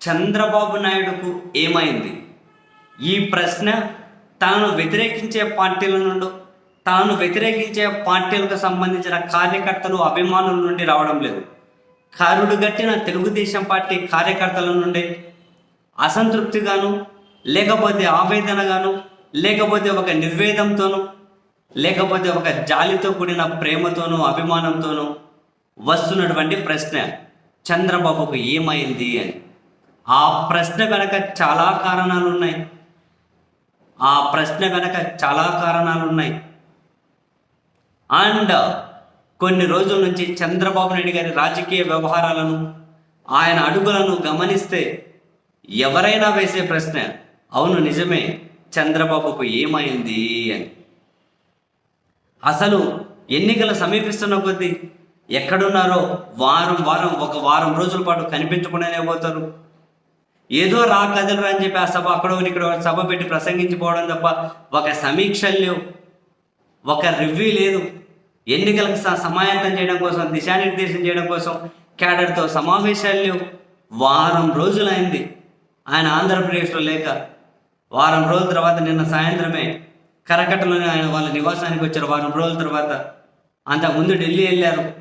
చంద్రబాబు నాయుడుకు ఏమైంది? ఈ ప్రశ్న తాను వ్యతిరేకించే పార్టీల నుండి తాను వ్యతిరేకించే పార్టీలకు సంబంధించిన కార్యకర్తలు అభిమానుల నుండి రావడం లేదు. కారుడు గట్టిన తెలుగుదేశం పార్టీ కార్యకర్తల నుండి అసంతృప్తిగాను లేకపోతే ఆవేదనగాను లేకపోతే ఒక నిర్వేదంతోనూ లేకపోతే ఒక జాలితో కూడిన ప్రేమతోనూ అభిమానంతోనూ వస్తున్నటువంటి ప్రశ్న చంద్రబాబుకు ఏమైంది అని. ఆ ప్రశ్న వెనక చాలా కారణాలు ఉన్నాయి ఆ ప్రశ్న వెనక చాలా కారణాలు ఉన్నాయి అండ్ కొన్ని రోజుల నుంచి చంద్రబాబు నాయుడు గారి రాజకీయ వ్యవహారాలను ఆయన అడుగులను గమనిస్తే ఎవరైనా వేసే ప్రశ్న అవును నిజమే చంద్రబాబుకు ఏమైంది? అని. అసలు ఎన్నికలు సమీపిస్తున్న కొద్దీ ఎక్కడున్నారో వారం వారం ఒక వారం రోజుల పాటు కనిపించకుండానే పోతారు. ఏదో రా కదలరా అని చెప్పి ఆ సభ అక్కడ ఇక్కడ సభ పెట్టి ప్రసంగించిపోవడం తప్ప ఒక సమీక్షలు లేవు. ఒక రివ్యూ లేదు. ఎన్నికలకు స- సమాయత్తం చేయడం కోసం దిశానిర్దేశం చేయడం కోసం క్యాడర్తో సమావేశాలు లేవు. వారం రోజులైంది. ఆయన ఆంధ్రప్రదేశ్లో లేక వారం రోజుల తర్వాత నిన్న సాయంత్రమే కరకట్టలోనే ఆయన వాళ్ళ నివాసానికి వచ్చారు. వారం రోజుల తర్వాత అంతకుముందు ఢిల్లీ వెళ్ళారు.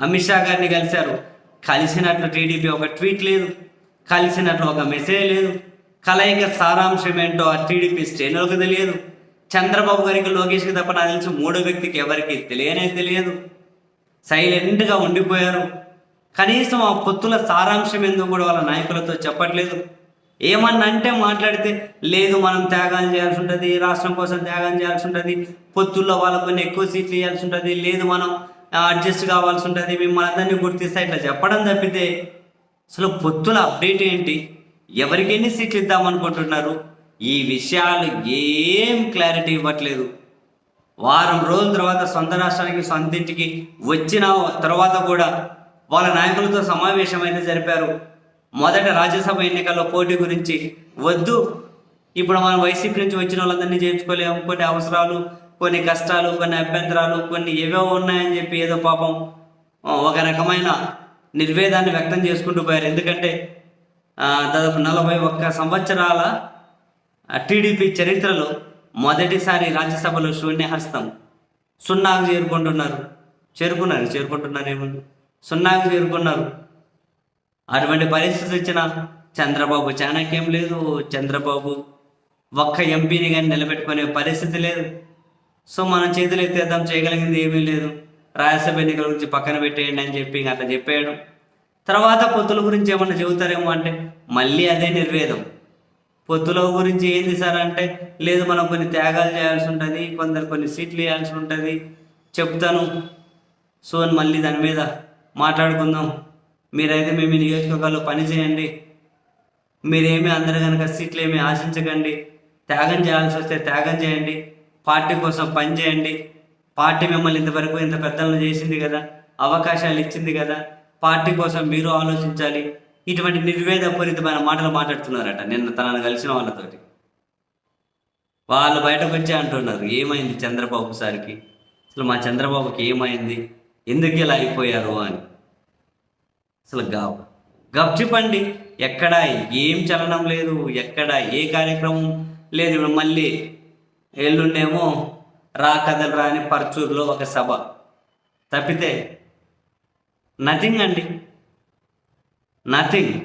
అమిత్ షా గారిని కలిశారు. కలిసినట్లు టీడీపీ ఒక ట్వీట్ లేదు. కలిసినట్లు ఒక మెసేజ్ లేదు. కలయిక సారాంశం ఏంటో ఆ టీడీపీ శ్రేణులకు తెలియదు. చంద్రబాబు గారికి లోకేష్కి తప్ప నాకు తెలిసి మూడో వ్యక్తికి ఎవరికి తెలియనే తెలియదు. సైలెంట్గా ఉండిపోయారు. కనీసం ఆ పొత్తుల సారాంశం ఎందుకు కూడా వాళ్ళ నాయకులతో చెప్పట్లేదు. ఏమన్నా అంటే మాట్లాడితే లేదు మనం త్యాగం చేయాల్సి ఉంటుంది రాష్ట్రం కోసం త్యాగం చేయాల్సి ఉంటుంది పొత్తుల్లో వాళ్ళకు కొన్ని ఎక్కువ సీట్లు ఇవ్వాల్సి ఉంటుంది లేదు మనం అడ్జస్ట్ కావాల్సి ఉంటుంది మిమ్మల్ని అందరినీ గుర్తిస్తే ఇట్లా చెప్పడం తప్పితే అసలు పొత్తుల అప్డేట్ ఏంటి? ఎవరికి ఎన్ని సీట్లు ఇద్దామనుకుంటున్నారు ఈ విషయాలు ఏం క్లారిటీ ఇవ్వట్లేదు. వారం రోజుల తర్వాత సొంత రాష్ట్రానికి సొంత ఇంటికి వచ్చిన తర్వాత కూడా వాళ్ళ నాయకులతో సమావేశం జరిపారు. మొదట రాజ్యసభ ఎన్నికల్లో పోటీ గురించి వద్దు. ఇప్పుడు మనం వైసీపీ నుంచి వచ్చిన వాళ్ళందరినీ చేర్చుకోలేము. కొన్ని అవసరాలు కొన్ని కష్టాలు కొన్ని అభ్యంతరాలు కొన్ని ఏవో ఉన్నాయని చెప్పి ఏదో పాపం ఒక రకమైన నిర్వేదాన్ని వ్యక్తం చేసుకుంటూ పోయారు. ఎందుకంటే దాదాపు నలభై ఒక్క సంవత్సరాల టీడీపీ చరిత్రలో మొదటిసారి రాజ్యసభలో శూన్యహస్తం సున్నాకు చేరుకుంటున్నారు. చేరుకున్నారు చేరుకుంటున్నారు ఏమన్నా సున్నాకు చేరుకున్నారు. అటువంటి పరిస్థితి వచ్చిన చంద్రబాబు చాణక్యం లేదు చంద్రబాబు ఒక్క ఎంపీని కానీ నిలబెట్టుకునే పరిస్థితి లేదు. సో మనం చేతులు ఎత్తేద్దాం చేయగలిగింది ఏమీ లేదు. రాజ్యసభ ఎన్నికల గురించి పక్కన పెట్టేయండి అని చెప్పి అట్లా చెప్పాడు. తర్వాత పొత్తుల గురించి ఏమన్నా చెబుతారేమో అంటే మళ్ళీ అదే నిర్వేదం. పొత్తుల గురించి ఏంది సార్ అంటే లేదు మనం కొన్ని త్యాగాలు చేయాల్సి ఉంటుంది కొందరు కొన్ని సీట్లు వేయాల్సి ఉంటుంది చెప్తాను. సో మళ్ళీ దాని మీద మాట్లాడుకుందాం. మీరైతే మేము మీ నియోజకవర్గాల్లో పని చేయండి. మీరేమీ అందరు కనుక సీట్లు ఏమీ ఆశించకండి. త్యాగం చేయాల్సి వస్తే త్యాగం చేయండి. పార్టీ కోసం పని చేయండి. పార్టీ మిమ్మల్ని ఇంతవరకు ఇంత పెద్దలను చేసింది కదా అవకాశాలు ఇచ్చింది కదా పార్టీ కోసం మీరు ఆలోచించాలి. ఇటువంటి నిర్వేదపూరితమైన మాటలు మాట్లాడుతున్నారట నిన్న తనను కలిసిన వాళ్ళతోటి. వాళ్ళు బయటకు వచ్చి అంటున్నారు ఏమైంది చంద్రబాబు సార్కి? అసలు మా చంద్రబాబుకి ఏమైంది? ఎందుకు ఇలా అయిపోయారు? అని. అసలు గా గప్చిపండి ఎక్కడ ఏం చలనం లేదు? ఎక్కడ ఏ కార్యక్రమం లేదు? ఇప్పుడు మళ్ళీ ఎల్లుండేమో రా కథలు రాని పర్చూరులో ఒక సభ. తప్పితే నథింగ్ అండి. నథింగ్.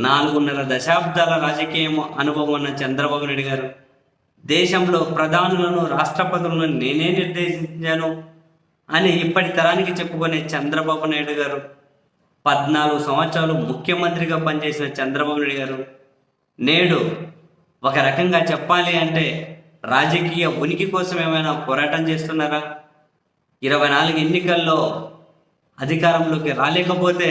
నాలుగున్నర దశాబ్దాల రాజకీయం అనుభవం ఉన్న చంద్రబాబు నాయుడు గారు దేశంలో ప్రధానులను రాష్ట్రపతులను నేనే నిర్దేశించాను అని ఇప్పటి తరానికి చెప్పుకునే చంద్రబాబు నాయుడు గారు పద్నాలుగు సంవత్సరాలు ముఖ్యమంత్రిగా పనిచేసిన చంద్రబాబు నాయుడు గారు నేడు ఒక రకంగా చెప్పాలి అంటే రాజకీయ ఉనికి కోసం ఏమైనా పోరాటం చేస్తున్నారా? ఇరవై నాలుగు ఎన్నికల్లో అధికారంలోకి రాలేకపోతే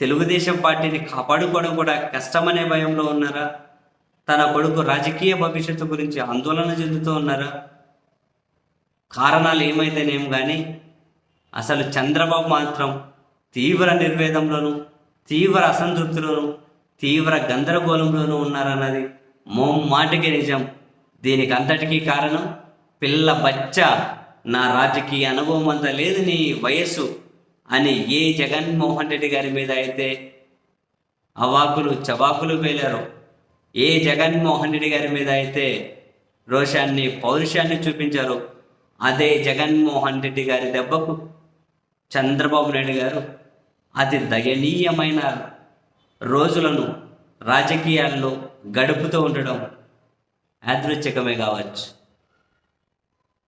తెలుగుదేశం పార్టీని కాపాడుకోవడం కూడా కష్టమనే భయంలో ఉన్నారా? తన కొడుకు రాజకీయ భవిష్యత్తు గురించి ఆందోళన చెందుతూ ఉన్నారా? కారణాలు ఏమైతేనేం కానీ అసలు చంద్రబాబు మాత్రం తీవ్ర నిర్వేదంలోను తీవ్ర అసంతృప్తిలోను తీవ్ర గందరగోళంలోనూ ఉన్నారన్నది మాటికి నిజం. దీనికి అంతటికీ కారణం పిల్ల బచ్చ నా రాజకీయ అనుభవం అంత లేదు నీ వయస్సు అని ఏ జగన్మోహన్ రెడ్డి గారి మీద అయితే అవాకులు చవాకులు పేలారు. ఏ జగన్మోహన్ రెడ్డి గారి మీద అయితే రోషాన్ని పౌరుషాన్ని చూపించారో. అదే జగన్మోహన్ రెడ్డి గారి దెబ్బకు చంద్రబాబు నాయుడు గారు అతి దయనీయమైన రోజులను రాజకీయాల్లో గడుపుతూ ఉండడం యాదృచ్ఛికమే కావచ్చు.